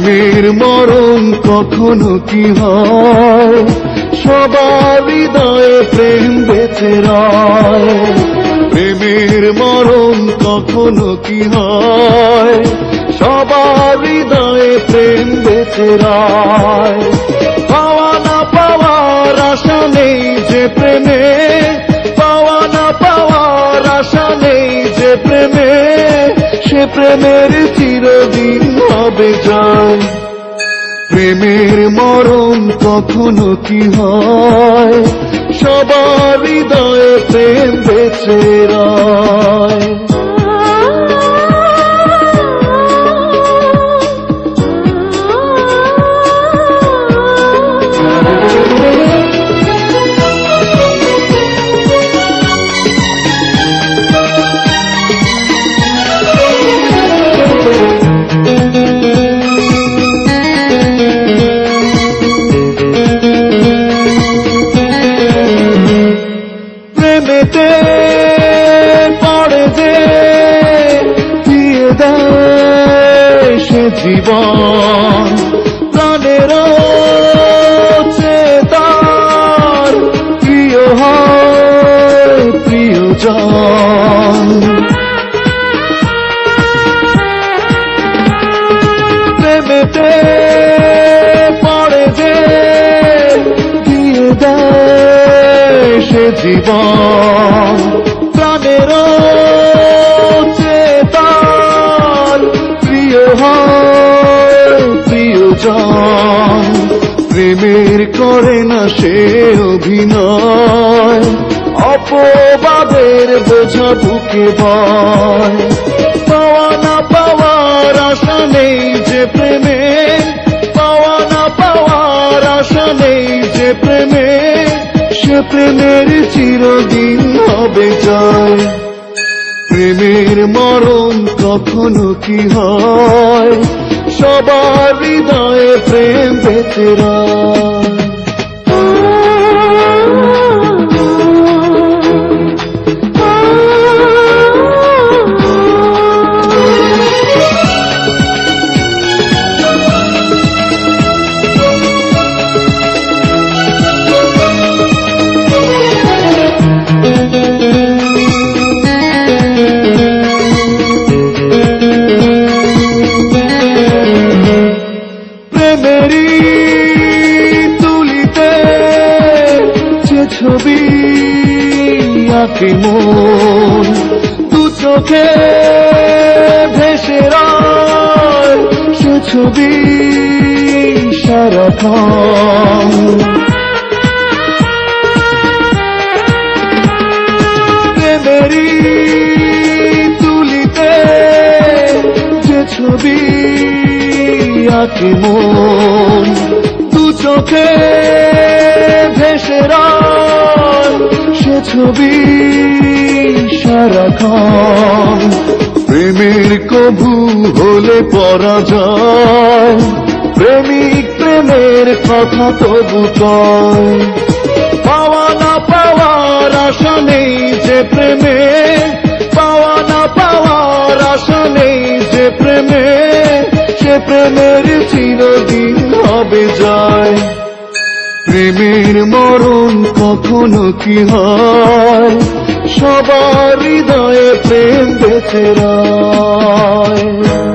প্রেমের মরণ কখনো কি হয়? সবার হৃদয়ে প্রেম বেঁচে প্রেমের মরণ কখনো কি হয়? সবার হৃদয়ে প্রেম বেঁচে পাওয়া না পাওয়ার আশা নেই যে প্রেমে সে প্রেমের চিরদিন হবে যায় প্রেমের মরণ কখনো কি হয়? সবার হৃদয়ে প্রেম বেঁচে জীবন প্রাণের চেতার প্রিয় হয় প্রিয়জন। প্রেমেতে পড়ে যে দিয়ে দেয় সে জীবন। করে না সে অভিনয়। অপবাদের বোঝা বুকে বয় পাওয়া না পাওয়ার আশা নেই যে প্রেমে পাওয়া না পাওয়ার আশা নেই যে প্রেমে সে প্রেমের চিরদিন হবে জয়। প্রেমের মরণ কখনো কি হয়? সবার হৃদয়ে প্রেম বেঁচে আঁকে মন। দু চোখে ভেসে সে ছবি তুলিতে যে ছবি আঁকে মন। দু চোখে ভেসে সে ছবি, সারাক্ষণ। প্রেমের কভু হলে পরাজয় প্রেমিক প্রেমের কথা তবু পাওয়া না পাওয়ার আশা নেই যে প্রেমে। পাওয়া না পাওয়ার আশা নেই যে প্রেমে। সে প্রেমের চিরদিন হবে যায়। প্রেমের মরণ কখনো কি হয়? সবার হৃদয়ে প্রেম বেঁচে রয়।